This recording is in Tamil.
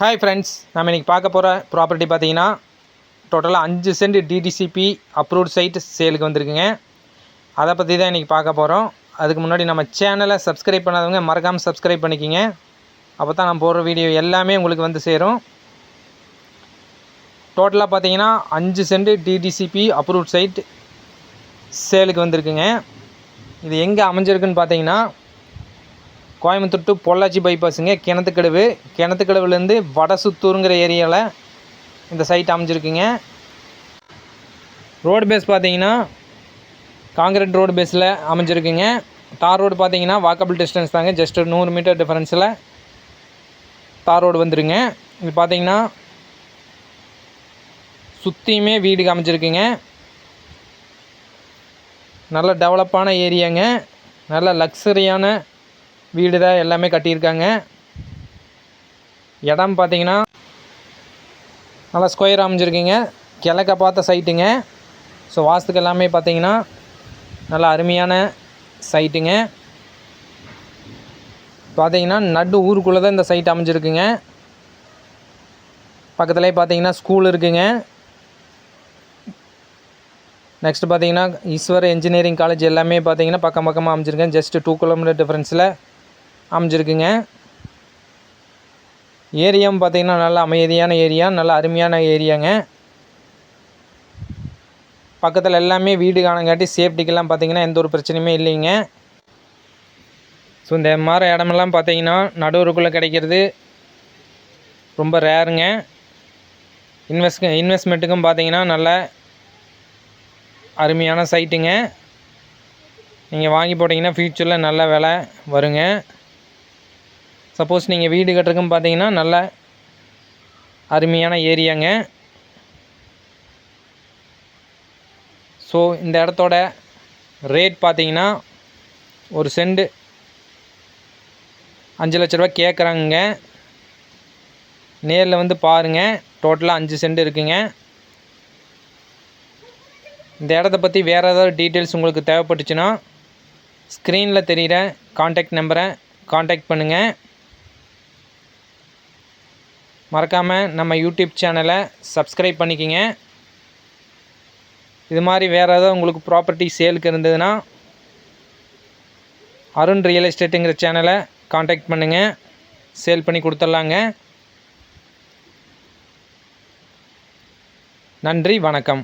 ஹாய் ஃப்ரெண்ட்ஸ் நம்ம இன்றைக்கி பார்க்க போகிற ப்ராப்பர்ட்டி பார்த்தீங்கன்னா டோட்டலாக அஞ்சு சென்ட் டிடிசிபி அப்ரூவ்ட் சைட் சேலுக்கு வந்திருக்குங்க. அதை பற்றி தான் இன்றைக்கி பார்க்க போகிறோம் அதுக்கு முன்னாடி நம்ம சேனலை சப்ஸ்கிரைப் பண்ணாதவங்க மறக்காமல் சப்ஸ்கிரைப் பண்ணிக்கிங்க. அப்போ தான் நான் போடுற வீடியோ எல்லாமே உங்களுக்கு வந்து சேரும். டோட்டலாக பார்த்தீங்கன்னா அஞ்சு சென்ட் டிடிசிபி அப்ரூவ்ட் சைட் சேலுக்கு வந்திருக்குங்க. இது எங்கே அமைஞ்சிருக்குன்னு பார்த்தீங்கன்னா கோயம்புத்தூர் டு பொள்ளாச்சி பைபாஸுங்க கிணத்துக்கடவு. கிணத்துக்கடவுலேருந்து வடசுத்தூருங்கிற ஏரியாவில் இந்த சைட் அமைஞ்சிருக்குங்க. ரோடு பேஸ் பார்த்தீங்கன்னா காங்கிரீட் ரோடு பேஸில் அமைஞ்சிருக்குங்க. தார் ரோடு பார்த்தீங்கன்னா வாக்கபிள் டிஸ்டன்ஸ் தாங்க. ஜஸ்ட் ஒரு நூறு மீட்டர் டிஃபரன்ஸில் தார் ரோடு வந்துருங்க. இது பார்த்தீங்கன்னா சுற்றியுமே வீடு அமைஞ்சிருக்குங்க நல்ல டெவலப்பான ஏரியாங்க. நல்ல லக்ஸரியான வீடு தான் எல்லாமே கட்டியிருக்காங்க. இடம் பார்த்தீங்கன்னா நல்லா ஸ்கொயர் அமைஞ்சிருக்குங்க. கிழக்க பார்த்த சைட்டுங்க ஸோ வாஸ்துக்கு எல்லாமே பார்த்தீங்கன்னா நல்லா அருமையான சைட்டுங்க பார்த்தீங்கன்னா நடு ஊருக்குள்ளே தான் இந்த சைட் அமைஞ்சிருக்குங்க. பக்கத்துலேயே பார்த்தீங்கன்னா ஸ்கூல் இருக்குங்க. நெக்ஸ்ட் பார்த்தீங்கன்னா ஈஸ்வர் இன்ஜினியரிங் காலேஜ் எல்லாமே பார்த்தீங்கன்னா பக்கம் பக்கமாக அமைஞ்சிருக்கேன் ஜஸ்ட் டூ கிலோமீட்டர் டிஃப்ரென்ஸில் அமைஞ்சிருக்குங்க. ஏரியாவும் பார்த்தீங்கன்னா நல்ல அமைதியான ஏரியா நல்ல அருமையான ஏரியாங்க. பக்கத்தில் எல்லாமே வீடு காணங்காட்டி சேஃப்டிக்கெல்லாம் பார்த்தீங்கன்னா எந்த ஒரு பிரச்சனையுமே இல்லைங்க. ஸோ இந்த மாதிரி இடமெல்லாம் பார்த்தீங்கன்னா நடுவருக்குள்ளே கிடைக்கிறது ரொம்ப ரேருங்க. இன்வெஸ்ட் இன்வெஸ்ட்மெண்ட்டுக்கும் பார்த்தீங்கன்னா நல்ல அருமையான சைட்டுங்க நீங்கள் வாங்கி போட்டிங்கன்னா ஃப்யூச்சரில் நல்ல விலை வருங்க. சப்போஸ் நீங்கள் வீடு கட்டுறக்கும் பார்த்தீங்கன்னா நல்ல அருமையான ஏரியாங்க. ஸோ இந்த இடத்தோட ரேட் பார்த்தீங்கன்னா ஒரு செண்டு அஞ்சு லட்ச ரூபா கேட்குறாங்க நேரில் வந்து பாருங்கள் டோட்டலாக அஞ்சு செண்டு இருக்குங்க. இந்த இடத்த பற்றி வேறு ஏதாவது டீட்டெயில்ஸ் உங்களுக்கு தேவைப்பட்டுச்சுன்னா ஸ்க்ரீனில் தெரிகிற காண்டாக்ட் நம்பரை காண்டாக்ட் பண்ணுங்கள் மறக்காமல் நம்ம யூடியூப் சேனலை சப்ஸ்கிரைப் பண்ணிக்கிங்க. இது மாதிரி வேறு ஏதாவது உங்களுக்கு ப்ராப்பர்ட்டி சேலுக்கு இருந்ததுன்னா அருண் ரியல் எஸ்டேட்டுங்கிற சேனலை காண்டாக்ட் பண்ணுங்கள் சேல் பண்ணி கொடுத்துட்லாங்க. நன்றி வணக்கம்.